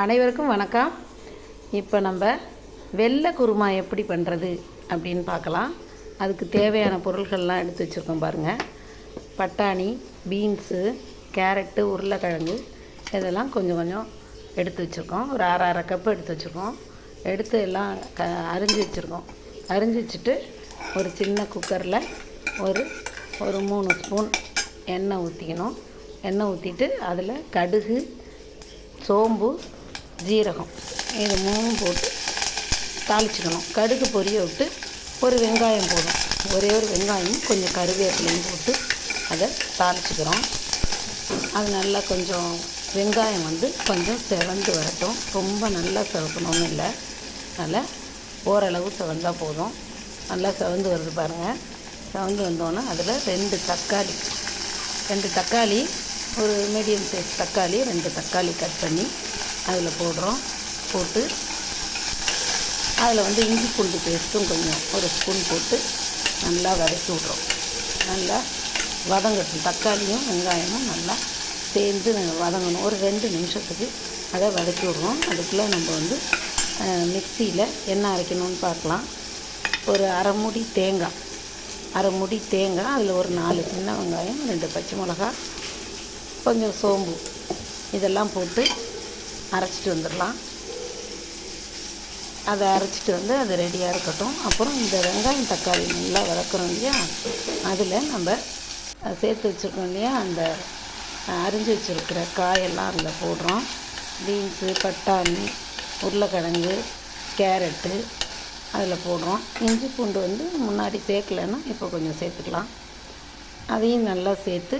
அனைவருக்கும் வணக்கம். இப்போ நம்ம வெள்ளை குருமா எப்படி பண்ணுறது அப்படின்னு பார்க்கலாம். அதுக்கு தேவையான பொருள்கள்லாம் எடுத்து வச்சுருக்கோம் பாருங்கள் பட்டாணி பீன்ஸு கேரட்டு உருளைக்கிழங்கு இதெல்லாம் கொஞ்சம் கொஞ்சம் எடுத்து வச்சுருக்கோம். ஒரு அரை அரை கப்பு எடுத்து வச்சுருக்கோம். எடுத்து எல்லாம் க அரிஞ்சு வச்சுருக்கோம். அரிஞ்சு வச்சுட்டு ஒரு சின்ன குக்கரில் ஒரு ஒரு மூணு ஸ்பூன் எண்ணெய் ஊற்றிக்கணும் எண்ணெய் ஊற்றிட்டு அதில் கடுகு சோம்பு ஜீரகம். இது மூணும் போட்டு தாளிச்சுக்கணும். கடுகு பொரிய விட்டு ஒரு வெங்காயம் போடும் ஒரே ஒரு வெங்காயம் கொஞ்சம் கருவேப்பிலையும் போட்டு அதை தாளிச்சுக்கிறோம். அது நல்லா கொஞ்சம் வெங்காயம் வந்து கொஞ்சம் செவந்து வரட்டும். ரொம்ப நல்லா செவக்கணும்னு இல்லை. அதனால் ஓரளவு செவந்தால் போதும். நல்லா செவந்து வருது பாருங்கள் செவந்து வந்தோன்னே அதில் ரெண்டு தக்காளி ரெண்டு தக்காளி ஒரு மீடியம் சைஸ் தக்காளி ரெண்டு தக்காளி கட் பண்ணி அதில் போடுறோம் போட்டு அதில் வந்து இஞ்சி பூண்டு பேஸ்ட்டும் கொஞ்சம் ஒரு ஸ்பூன் போட்டு நல்லா வதக்கி விட்றோம். நல்லா வதங்கட்டும். தக்காளியும் வெங்காயமும் நல்லா சேர்ந்து வதங்கணும். ஒரு ரெண்டு நிமிஷத்துக்கு அதை வதக்கி விட்றோம். அதுக்குள்ளே நம்ம வந்து மிக்சியில் என்ன அரைக்கணும்னு பார்க்கலாம். ஒரு அரை மூடி தேங்காய். அரை மூடி தேங்காய் அதில் ஒரு நாலு சின்ன வெங்காயம் ரெண்டு பச்சை மிளகா கொஞ்சம் சோம்பு இதெல்லாம் போட்டு அரைச்சிட்டு வந்துடலாம். அதை அரைச்சிட்டு வந்து அது ரெடியாக இருக்கட்டும். அப்புறம் இந்த வெங்காயம் தக்காளி நல்லா வதக்கிறோம் இல்லையா? அதில் நம்ம சேர்த்து வச்சுருக்கோம் இல்லையா? அந்த அரிஞ்சு வச்சுருக்கிற காயெல்லாம் அதில் போடுறோம். பீன்ஸு பட்டாணி உருளைக்கிழங்கு கேரட்டு அதில் போடுறோம். இஞ்சி பூண்டு வந்து முன்னாடி சேர்க்கலைன்னா இப்போ கொஞ்சம் சேர்த்துக்கலாம். அதையும் நல்லா சேர்த்து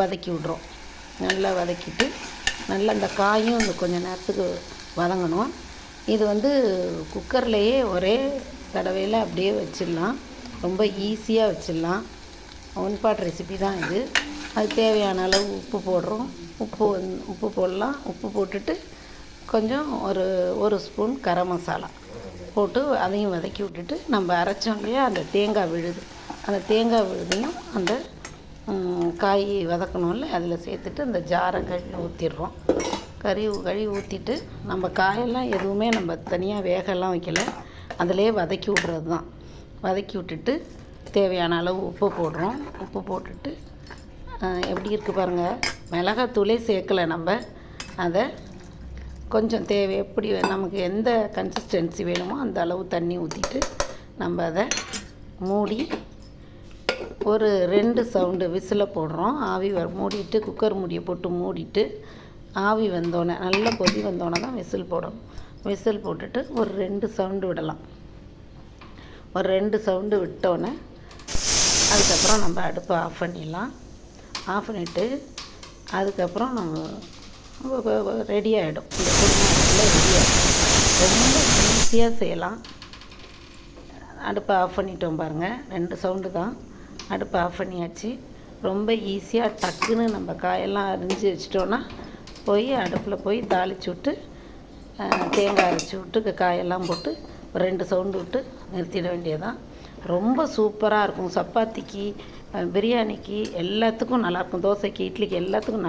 வதக்கி விட்றோம். நல்லா வதக்கிட்டு நல்லா அந்த காயும் இந்த கொஞ்சம் நேரத்துக்கு வதங்கணும். இது வந்து குக்கர்லேயே ஒரே தடவையில் அப்படியே வச்சிடலாம். ரொம்ப ஈஸியாக வச்சிடலாம். ஒன் பாட் ரெசிபி தான் இது. அது தேவையான அளவு உப்பு போடுறோம். உப்பு வந்து உப்பு போடலாம். உப்பு போட்டுட்டு கொஞ்சம் ஒரு ஒரு ஸ்பூன் கரம் மசாலா போட்டு அதையும் வதக்கி விட்டுட்டு நம்ம அரைச்சோம் இல்லையா? அந்த தேங்காய் விழுது. அந்த தேங்காய் விழுதையும் அந்த காய் வதக்கணும்ல அதில் சேர்த்துட்டு அந்த ஜாரை கழுவி ஊற்றிடுறோம் கறி கழுவி ஊற்றிட்டு நம்ம காயெல்லாம் எதுவுமே நம்ம தனியாக வேகலாம் வைக்கல. அதிலே வதக்கி விட்றது தான் வதக்கி விட்டுட்டு தேவையான அளவு உப்பு போடுறோம். உப்பு போட்டுட்டு எப்படி இருக்குது பாருங்கள் மிளகாத்தூளே சேர்க்கலை நம்ம. அதை கொஞ்சம் தேவை எப்படி நமக்கு எந்த கன்சிஸ்டன்சி வேணுமோ அந்த அளவு தண்ணி ஊற்றிட்டு நம்ம அதை மூடி ஒரு ரெண்டு சவுண்டு விசில் போடுறோம். ஆவி வர மூடிட்டு குக்கர் மூடியை போட்டு மூடிட்டு ஆவி வந்தோடனே நல்லா கொதி வந்தோடனே தான் விசில் போடணும் விசில் போட்டுட்டு ஒரு ரெண்டு சவுண்டு விடலாம். ஒரு ரெண்டு சவுண்டு விட்டோன்னே அதுக்கப்புறம் நம்ம அடுப்பை ஆஃப் பண்ணிடலாம். ஆஃப் பண்ணிவிட்டு அதுக்கப்புறம் நம்ம ரெடி ஆகிடும் இந்த குருமா ரெடி ஆகிடும் ரொம்ப ஈஸியாக செய்யலாம். அடுப்பை ஆஃப் பண்ணிட்டோம் பாருங்கள் ரெண்டு சவுண்டு தான். அடுப்பை ஆஃப் பண்ணியாச்சு. ரொம்ப ஈஸியாக டக்குன்னு நம்ம காயெல்லாம் அரிஞ்சு வச்சிட்டோன்னா போய் அடுப்பில் போய் தாளித்து விட்டு தேங்காய் அரைச்சி விட்டு காயெல்லாம் போட்டு ஒரு ரெண்டு சவுண்டு விட்டு நிறுத்திட வேண்டியதான் ரொம்ப சூப்பராக இருக்கும். சப்பாத்திக்கு பிரியாணிக்கு எல்லாத்துக்கும் நல்லாயிருக்கும் தோசைக்கு இட்லிக்கு எல்லாத்துக்கும் நல்லா